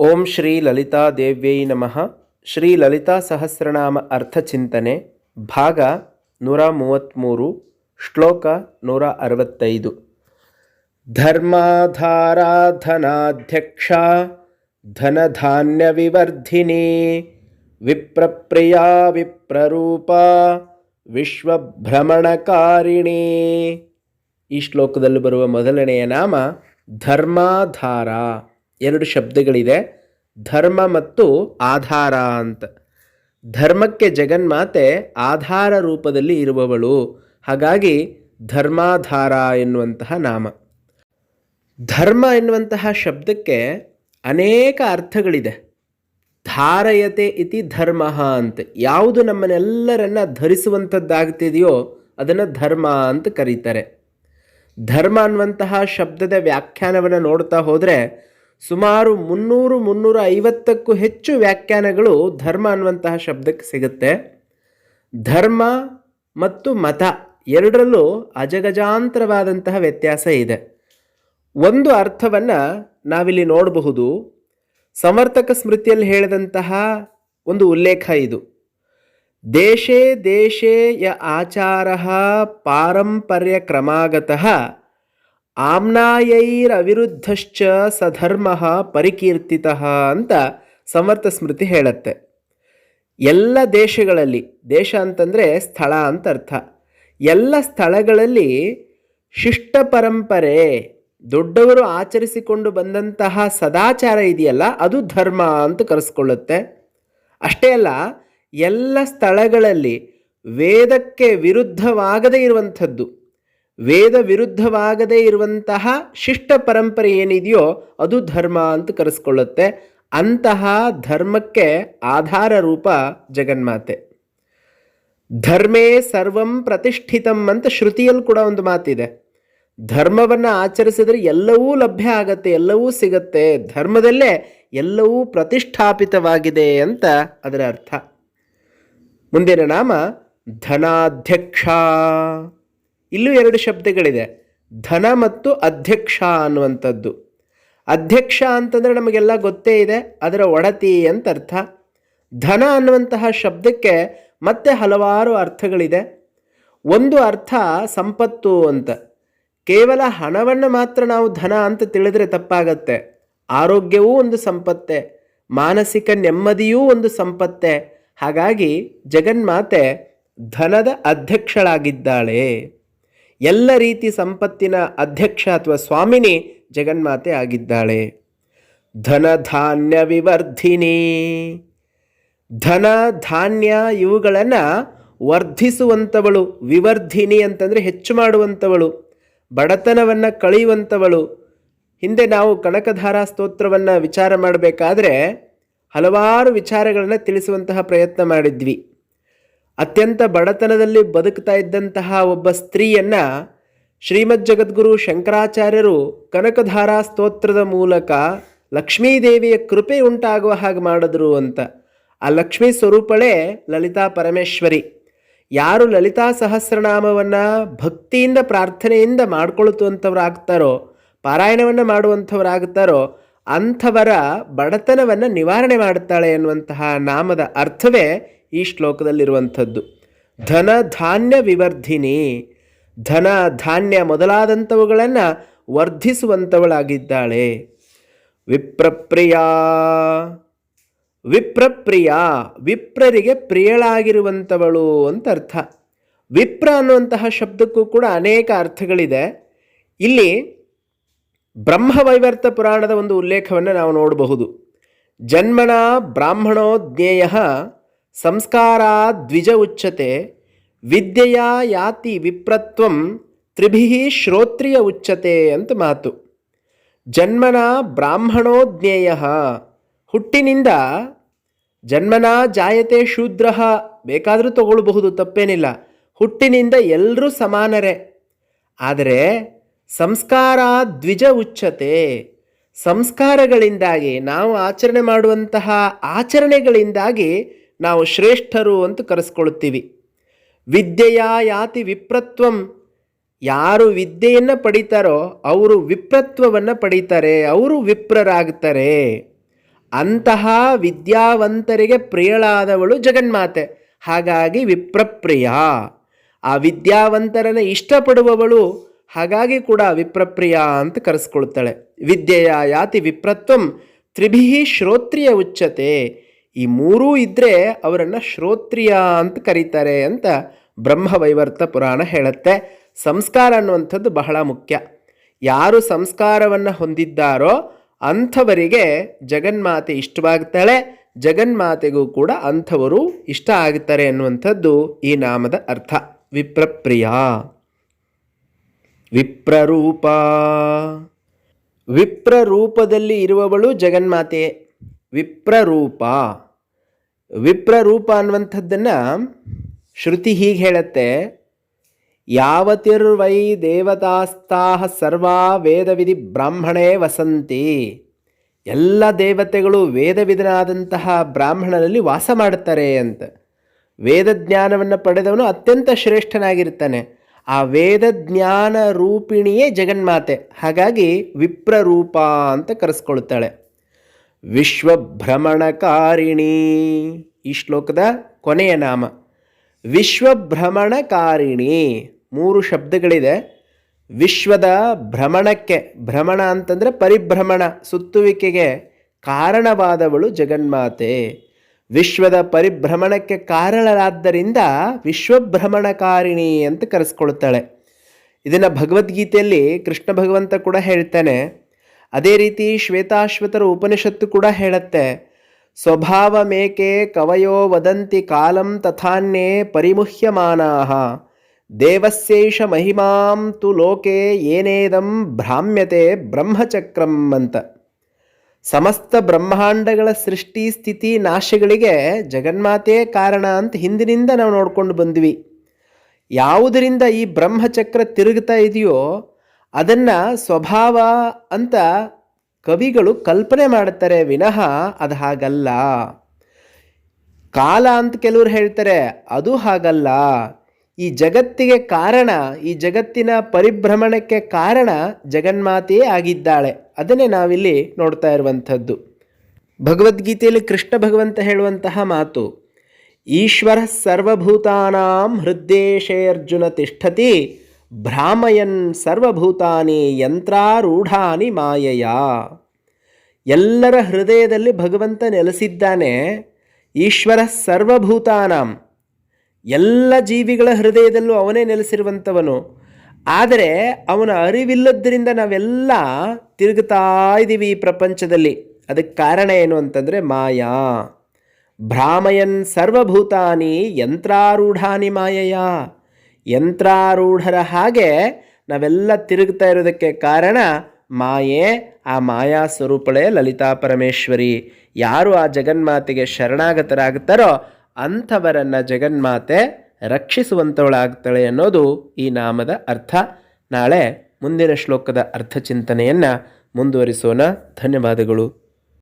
ಓಂ ಶ್ರೀ ಲಲಿತಾ ದೇವ್ಯೈ ನಮಃ. ಶ್ರೀ ಲಲಿತಾ ಸಹಸ್ರನಾಮ ಅರ್ಥಚಿಂತನೆ ಭಾಗ ನೂರ ಮೂವತ್ತ್ಮೂರು ಶ್ಲೋಕ ನೂರ ಅರವತ್ತೈದು. ಧರ್ಮಾಧಾರಾಧನಾಧ್ಯಕ್ಷ ಧನಧಾನ್ಯ ವಿವರ್ಧಿನಿ ವಿಪ್ರಪ್ರಿಯಾ ವಿಪ್ರರೂಪ, ವಿಶ್ವಭ್ರಮಣಕಾರಿಣಿ. ಈ ಶ್ಲೋಕದಲ್ಲಿ ಬರುವ ಮೊದಲನೆಯ ನಾಮ ಧರ್ಮಾಧಾರ. ಎರಡು ಶಬ್ದಗಳಿದೆ. ಧರ್ಮ ಮತ್ತು ಆಧಾರ ಅಂತ. ಧರ್ಮಕ್ಕೆ ಜಗನ್ಮಾತೆ ಆಧಾರ ರೂಪದಲ್ಲಿ ಇರುವವಳು. ಹಾಗಾಗಿ ಧರ್ಮಾಧಾರ ಎನ್ನುವಂತಹ ನಾಮ. ಧರ್ಮ ಎನ್ನುವಂತಹ ಶಬ್ದಕ್ಕೆ ಅನೇಕ ಅರ್ಥಗಳಿದೆ. ಧಾರಯತೆ ಇತಿ ಧರ್ಮ ಅಂತ. ಯಾವುದು ನಮ್ಮನ್ನೆಲ್ಲರನ್ನ ಧರಿಸುವಂಥದ್ದಾಗ್ತಿದೆಯೋ ಅದನ್ನು ಧರ್ಮ ಅಂತ ಕರೀತಾರೆ. ಧರ್ಮ ಅನ್ನುವಂತಹ ಶಬ್ದದ ವ್ಯಾಖ್ಯಾನವನ್ನು ನೋಡ್ತಾ ಹೋದರೆ ಸುಮಾರು ಮುನ್ನೂರು ಮುನ್ನೂರ ಐವತ್ತಕ್ಕೂ ಹೆಚ್ಚು ವ್ಯಾಖ್ಯಾನಗಳು ಧರ್ಮ ಅನ್ನುವಂತಹ ಶಬ್ದಕ್ಕೆ ಸಿಗುತ್ತೆ. ಧರ್ಮ ಮತ್ತು ಮತ ಎರಡರಲ್ಲೂ ಅಜಗಜಾಂತರವಾದಂತಹ ವ್ಯತ್ಯಾಸ ಇದೆ. ಒಂದು ಅರ್ಥವನ್ನು ನಾವಿಲ್ಲಿ ನೋಡಬಹುದು. ಸಮರ್ಥಕ ಸ್ಮೃತಿಯಲ್ಲಿ ಹೇಳಿದಂತಹ ಒಂದು ಉಲ್ಲೇಖ ಇದು. ದೇಶೇ ದೇಶೇ ಯ ಆಚಾರ ಪಾರಂಪರ್ಯ ಕ್ರಮಾಗತಃ ಆಮ್ನಾಯೈರವಿರುದ್ಧಶ್ಚ ಸಧರ್ಮ ಪರಿಕೀರ್ತಿತಃ ಅಂತ ಸಮರ್ಥ ಸ್ಮೃತಿ ಹೇಳುತ್ತೆ. ಎಲ್ಲ ದೇಶಗಳಲ್ಲಿ, ದೇಶ ಅಂತಂದರೆ ಸ್ಥಳ ಅಂತ ಅರ್ಥ. ಎಲ್ಲ ಸ್ಥಳಗಳಲ್ಲಿ ಶಿಷ್ಟ ಪರಂಪರೆ, ದೊಡ್ಡವರು ಆಚರಿಸಿಕೊಂಡು ಬಂದಂತಹ ಸದಾಚಾರ ಇದೆಯಲ್ಲ, ಅದು ಧರ್ಮ ಅಂತ ಕರೆಸ್ಕೊಳ್ಳುತ್ತೆ. ಅಷ್ಟೇ ಅಲ್ಲ, ಎಲ್ಲ ಸ್ಥಳಗಳಲ್ಲಿ ವೇದಕ್ಕೆ ವಿರುದ್ಧವಾಗದೇ ಇರುವಂಥದ್ದು. ವೇದ ವಿರುದ್ಧವಾಗದೇ ಇರುವಂತಹ ಶಿಷ್ಟ ಪರಂಪರೆ ಏನಿದೆಯೋ ಅದು ಧರ್ಮ ಅಂತ ಕರೆಸ್ಕೊಳ್ಳುತ್ತೆ. ಅಂತಹ ಧರ್ಮಕ್ಕೆ ಆಧಾರ ರೂಪ ಜಗನ್ಮಾತೆ. ಧರ್ಮೇ ಸರ್ವಂ ಪ್ರತಿಷ್ಠಿತಂ ಅಂತ ಶ್ರುತಿಯಲ್ಲಿ ಕೂಡ ಒಂದು ಮಾತಿದೆ. ಧರ್ಮವನ್ನು ಆಚರಿಸಿದರೆ ಎಲ್ಲವೂ ಲಭ್ಯ ಆಗತ್ತೆ, ಎಲ್ಲವೂ ಸಿಗತ್ತೆ, ಧರ್ಮದಲ್ಲೇ ಎಲ್ಲವೂ ಪ್ರತಿಷ್ಠಾಪಿತವಾಗಿದೆ ಅಂತ ಅದರ ಅರ್ಥ. ಮುಂದಿನ ನಾಮ ಧನಾಧ್ಯಕ್ಷ. ಇಲ್ಲೂ ಎರಡು ಶಬ್ದಗಳಿದೆ. ಧನ ಮತ್ತು ಅಧ್ಯಕ್ಷ ಅನ್ನುವಂಥದ್ದು. ಅಧ್ಯಕ್ಷ ಅಂತಂದರೆ ನಮಗೆಲ್ಲ ಗೊತ್ತೇ ಇದೆ, ಅದರ ಒಡತಿ ಅಂತ ಅರ್ಥ. ಧನ ಅನ್ನುವಂತಹ ಶಬ್ದಕ್ಕೆ ಮತ್ತೆ ಹಲವಾರು ಅರ್ಥಗಳಿದೆ. ಒಂದು ಅರ್ಥ ಸಂಪತ್ತು ಅಂತ. ಕೇವಲ ಹಣವನ್ನು ಮಾತ್ರ ನಾವು ಧನ ಅಂತ ತಿಳಿದ್ರೆ ತಪ್ಪಾಗತ್ತೆ. ಆರೋಗ್ಯವೂ ಒಂದು ಸಂಪತ್ತೆ, ಮಾನಸಿಕ ನೆಮ್ಮದಿಯೂ ಒಂದು ಸಂಪತ್ತೆ. ಹಾಗಾಗಿ ಜಗನ್ಮಾತೆ ಧನದ ಅಧ್ಯಕ್ಷಳಾಗಿದ್ದಾಳೆ. ಎಲ್ಲ ರೀತಿ ಸಂಪತ್ತಿನ ಅಧ್ಯಕ್ಷ ಅಥವಾ ಸ್ವಾಮಿನಿ ಜಗನ್ಮಾತೆ ಆಗಿದ್ದಾಳೆ. ಧನ ಧಾನ್ಯ ವಿವರ್ಧಿನಿ. ಧನ ಧಾನ್ಯ ಇವುಗಳನ್ನು ವರ್ಧಿಸುವಂಥವಳು ವಿವರ್ಧಿನಿ ಅಂತಂದರೆ ಹೆಚ್ಚು ಮಾಡುವಂಥವಳು ಬಡತನವನ್ನು ಕಳೆಯುವಂಥವಳು ಹಿಂದೆ ನಾವು ಕನಕಧಾರಾ ಸ್ತೋತ್ರವನ್ನು ವಿಚಾರ ಮಾಡಬೇಕಾದ್ರೆ ಹಲವಾರು ವಿಚಾರಗಳನ್ನು ತಿಳಿಸುವಂತಹ ಪ್ರಯತ್ನ ಮಾಡಿದ್ವಿ. ಅತ್ಯಂತ ಬಡತನದಲ್ಲಿ ಬದುಕ್ತಾ ಇದ್ದಂತಹ ಒಬ್ಬ ಸ್ತ್ರೀಯನ್ನು ಶ್ರೀಮದ್ ಜಗದ್ಗುರು ಶಂಕರಾಚಾರ್ಯರು ಕನಕಧಾರಾ ಸ್ತೋತ್ರದ ಮೂಲಕ ಲಕ್ಷ್ಮೀದೇವಿಯ ಕೃಪೆ ಉಂಟಾಗುವ ಹಾಗೆ ಮಾಡಿದ್ರು ಅಂತ. ಆ ಲಕ್ಷ್ಮೀ ಸ್ವರೂಪಳೇ ಲಲಿತಾ ಪರಮೇಶ್ವರಿ. ಯಾರು ಲಲಿತಾ ಸಹಸ್ರನಾಮವನ್ನು ಭಕ್ತಿಯಿಂದ ಪ್ರಾರ್ಥನೆಯಿಂದ ಮಾಡ್ಕೊಳ್ತುವಂಥವ್ರಾಗ್ತಾರೋ ಪಾರಾಯಣವನ್ನು ಮಾಡುವಂಥವರಾಗ್ತಾರೋ, ಅಂಥವರ ಬಡತನವನ್ನು ನಿವಾರಣೆ ಮಾಡುತ್ತಾಳೆ ಎನ್ನುವಂತಹ ನಾಮದ ಅರ್ಥವೇ ಈ ಶ್ಲೋಕದಲ್ಲಿರುವಂಥದ್ದು. ಧನ ಧಾನ್ಯ ವಿವರ್ಧಿನಿ. ಧನ ಧಾನ್ಯ ಮೊದಲಾದಂಥವುಗಳನ್ನು ವರ್ಧಿಸುವಂಥವಳಾಗಿದ್ದಾಳೆ. ವಿಪ್ರಪ್ರಿಯ. ವಿಪ್ರಪ್ರಿಯ ವಿಪ್ರರಿಗೆ ಪ್ರಿಯಳಾಗಿರುವಂಥವಳು ಅಂತ ಅರ್ಥ ವಿಪ್ರ ಅನ್ನುವಂತಹ ಶಬ್ದಕ್ಕೂ ಕೂಡ ಅನೇಕ ಅರ್ಥಗಳಿದೆ. ಇಲ್ಲಿ ಬ್ರಹ್ಮವೈವರ್ತ ಪುರಾಣದ ಒಂದು ಉಲ್ಲೇಖವನ್ನು ನಾವು ನೋಡಬಹುದು. ಜನ್ಮನ ಬ್ರಾಹ್ಮಣೋ ಜ್ಞೇಯ ಸಂಸ್ಕಾರಾದ್ವಿಜ ಉಚ್ಯತೆ ವಿದ್ಯೆಯ ಯಾತಿ ವಿಪ್ರತ್ವಂ, ತ್ರಿಭಿ ಶ್ರೋತ್ರಿಯ ಉಚ್ಯತೆ ಅಂತ ಮಾತು. ಜನ್ಮನ ಬ್ರಾಹ್ಮಣೋ ಜ್ಞೇಯ, ಹುಟ್ಟಿನಿಂದ ಜನ್ಮನ ಜಾಯತೆ ಶೂದ್ರ, ಬೇಕಾದರೂ ತಗೊಳ್ಬಹುದು, ತಪ್ಪೇನಿಲ್ಲ. ಹುಟ್ಟಿನಿಂದ ಎಲ್ಲರೂ ಸಮಾನರೇ. ಆದರೆ ಸಂಸ್ಕಾರ ದ್ವಿಜ ಉಚ್ಚತೆ, ಸಂಸ್ಕಾರಗಳಿಂದಾಗಿ ನಾವು ಆಚರಣೆ ಮಾಡುವಂತಹ ಆಚರಣೆಗಳಿಂದಾಗಿ ನಾವು ಶ್ರೇಷ್ಠರು ಅಂತ ಕರೆಸ್ಕೊಳ್ತೀವಿ. ವಿದ್ಯೆಯ ಯಾತಿ ವಿಪ್ರತ್ವಂ? ಯಾರು ವಿದ್ಯೆಯನ್ನು ಪಡಿತಾರೋ ಅವರು ವಿಪ್ರತ್ವವನ್ನು ಪಡೀತಾರೆ, ಅವರು ವಿಪ್ರರಾಗ್ತಾರೆ. ಅಂತಹ ವಿದ್ಯಾವಂತರಿಗೆ ಪ್ರಿಯಳಾದವಳು ಜಗನ್ಮಾತೆ. ಹಾಗಾಗಿ ವಿಪ್ರಪ್ರಿಯ. ಆ ವಿದ್ಯಾವಂತರನ್ನು ಇಷ್ಟಪಡುವವಳು ಹಾಗಾಗಿ ಕೂಡ ವಿಪ್ರಪ್ರಿಯ ಅಂತ ಕರೆಸ್ಕೊಳ್ತಾಳೆ. ವಿದ್ಯೆಯ ಯಾತಿ ವಿಪ್ರತ್ವಂ? ತ್ರಿಭಿ ಶ್ರೋತ್ರಿಯ ಉಚ್ಚತೆ. ಈ ಮೂರೂ ಇದ್ದರೆ ಅವರನ್ನು ಶ್ರೋತ್ರಿಯ ಅಂತ ಕರೀತಾರೆ ಅಂತ ಬ್ರಹ್ಮವೈವರ್ತ ಪುರಾಣ ಹೇಳುತ್ತೆ. ಸಂಸ್ಕಾರ ಅನ್ನುವಂಥದ್ದು ಬಹಳ ಮುಖ್ಯ. ಯಾರು ಸಂಸ್ಕಾರವನ್ನು ಹೊಂದಿದ್ದಾರೋ ಅಂಥವರಿಗೆ ಜಗನ್ಮಾತೆ ಇಷ್ಟವಾಗ್ತಾಳೆ. ಜಗನ್ಮಾತೆಗೂ ಕೂಡ ಅಂಥವರು ಇಷ್ಟ ಆಗ್ತಾರೆ ಅನ್ನುವಂಥದ್ದು ಈ ನಾಮದ ಅರ್ಥ. ವಿಪ್ರಪ್ರಿಯ. ವಿಪ್ರರೂಪ. ವಿಪ್ರರೂಪದಲ್ಲಿ ಇರುವವಳು ಜಗನ್ಮಾತೆ ವಿಪ್ರರೂಪ. ವಿಪ್ರರೂಪ ಅನ್ನುವಂಥದ್ದನ್ನು ಶ್ರುತಿ ಹೀಗೆ ಹೇಳುತ್ತೆ, ಯಾವತಿರ್ವೈ ದೇವತಾಸ್ತಾಹ ಸರ್ವಾ ವೇದವಿಧಿ ಬ್ರಾಹ್ಮಣೇ ವಸಂತಿ. ಎಲ್ಲ ದೇವತೆಗಳು ವೇದವಿಧನಾದಂತಹ ಬ್ರಾಹ್ಮಣನಲ್ಲಿ ವಾಸ ಮಾಡುತ್ತಾರೆ ಅಂತ. ವೇದ ಜ್ಞಾನವನ್ನು ಪಡೆದವನು ಅತ್ಯಂತ ಶ್ರೇಷ್ಠನಾಗಿರ್ತಾನೆ. ಆ ವೇದ ಜ್ಞಾನ ರೂಪಿಣಿಯೇ ಜಗನ್ಮಾತೆ. ಹಾಗಾಗಿ ವಿಪ್ರರೂಪ ಅಂತ ಕರೆಸ್ಕೊಳ್ತಾಳೆ. ವಿಶ್ವಭ್ರಮಣಕಾರಿಣಿ. ಈ ಶ್ಲೋಕದ ಕೊನೆಯ ನಾಮ. ವಿಶ್ವಭ್ರಮಣಕಾರಿಣಿ. ಮೂರು ಶಬ್ದಗಳಿದೆ. ವಿಶ್ವದ ಭ್ರಮಣಕ್ಕೆ, ಭ್ರಮಣ ಅಂತಂದರೆ ಪರಿಭ್ರಮಣ, ಸುತ್ತುವಿಕೆಗೆ ಕಾರಣವಾದವಳು ಜಗನ್ಮಾತೆ. ವಿಶ್ವದ ಪರಿಭ್ರಮಣಕ್ಕೆ ಕಾರಣರಾದ್ದರಿಂದ ವಿಶ್ವಭ್ರಮಣಕಾರಿಣಿ ಅಂತ ಕರೆಸ್ಕೊಳ್ತಾಳೆ. ಇದನ್ನು ಭಗವದ್ಗೀತೆಯಲ್ಲಿ ಕೃಷ್ಣ ಭಗವಂತ ಕೂಡ ಹೇಳ್ತಾನೆ. ಅದೇ ರೀತಿ ಶ್ವೇತಾಶ್ವತರ ಉಪನಿಷತ್ತು ಕೂಡ ಹೇಳುತ್ತೆ. ಸ್ವಭಾವಮೇಕೆ ಕವಯೋ ವದಂತಿ ಕಾಲಂ ತಥಾನ್ಯೇ ಪರಿಮುಹ್ಯಮಾನಾ ದೇವಸ್ಯೈಷ ಮಹಿಮಾಂ ತು ಲೋಕೆ ಏನೇದಂ ಭ್ರಾಮ್ಯತೆ ಬ್ರಹ್ಮಚಕ್ರಂ ಅಂತ. ಸಮಸ್ತ ಬ್ರಹ್ಮಾಂಡಗಳ ಸೃಷ್ಟಿ ಸ್ಥಿತಿ ನಾಶಗಳಿಗೆ ಜಗನ್ಮಾತೆ ಕಾರಣ ಅಂತ ಹಿಂದಿನಿಂದ ನಾವು ನೋಡ್ಕೊಂಡು ಬಂದ್ವಿ. ಯಾವುದರಿಂದ ಈ ಬ್ರಹ್ಮಚಕ್ರ ತಿರುಗ್ತಾ ಇದೆಯೋ ಅದನ್ನು ಸ್ವಭಾವ ಅಂತ ಕವಿಗಳು ಕಲ್ಪನೆ ಮಾಡುತ್ತಾರೆ ವಿನಃ ಅದು ಹಾಗಲ್ಲ. ಕಾಲ ಅಂತ ಕೆಲವರು ಹೇಳ್ತಾರೆ, ಅದು ಹಾಗಲ್ಲ. ಈ ಜಗತ್ತಿಗೆ ಕಾರಣ, ಈ ಜಗತ್ತಿನ ಪರಿಭ್ರಮಣಕ್ಕೆ ಕಾರಣ ಜಗನ್ಮಾತೆಯೇ ಆಗಿದ್ದಾಳೆ. ಅದನ್ನೇ ನಾವಿಲ್ಲಿ ನೋಡ್ತಾ ಇರುವಂಥದ್ದು. ಭಗವದ್ಗೀತೆಯಲ್ಲಿ ಕೃಷ್ಣ ಭಗವಂತ ಹೇಳುವಂತಹ ಮಾತು, ಈಶ್ವರ ಸರ್ವಭೂತಾನಾಂ ಹೃದ್ದೇಶೇ ಅರ್ಜುನ ತಿಷ್ಠತಿ ಭ್ರಾಮಯನ್ ಸರ್ವಭೂತಾನಿ ಯಂತ್ರಾರೂಢಾನಿ ಮಾಯಯ. ಎಲ್ಲರ ಹೃದಯದಲ್ಲಿ ಭಗವಂತ ನೆಲೆಸಿದ್ದಾನೆ. ಈಶ್ವರ ಸರ್ವಭೂತಾನಾಂ. ಎಲ್ಲ ಜೀವಿಗಳ ಹೃದಯದಲ್ಲೂ ಅವನೇ ನೆಲೆಸಿರುವಂಥವನು. ಆದರೆ ಅವನ ಅರಿವಿಲ್ಲದ್ರಿಂದ ನಾವೆಲ್ಲ ತಿರುಗುತ್ತಾ ಇದ್ದೀವಿ ಈ ಪ್ರಪಂಚದಲ್ಲಿ. ಅದಕ್ಕೆ ಕಾರಣ ಏನು ಅಂತಂದರೆ ಮಾಯಾ. ಭ್ರಾಮಯನ್ ಸರ್ವಭೂತಾನಿ ಯಂತ್ರಾರೂಢಾನಿ ಮಾಯಯ. ಯಂತ್ರಾರೂಢರ ಹಾಗೆ ನಾವೆಲ್ಲ ತಿರುಗ್ತಾ ಇರೋದಕ್ಕೆ ಕಾರಣ ಮಾಯೆ, ಆ ಮಾಯಾ ಸ್ವರೂಪಳೇ ಲಲಿತಾ ಪರಮೇಶ್ವರಿ. ಯಾರು ಆ ಜಗನ್ಮಾತೆಗೆ ಶರಣಾಗತರಾಗುತ್ತಾರೋ ಅಂಥವರನ್ನು ಜಗನ್ಮಾತೆ ರಕ್ಷಿಸುವಂಥವಳಾಗ್ತಾಳೆ ಅನ್ನೋದು ಈ ನಾಮದ ಅರ್ಥ. ನಾಳೆ ಮುಂದಿನ ಶ್ಲೋಕದ ಅರ್ಥ ಚಿಂತನೆಯನ್ನು ಮುಂದುವರಿಸೋಣ. ಧನ್ಯವಾದಗಳು.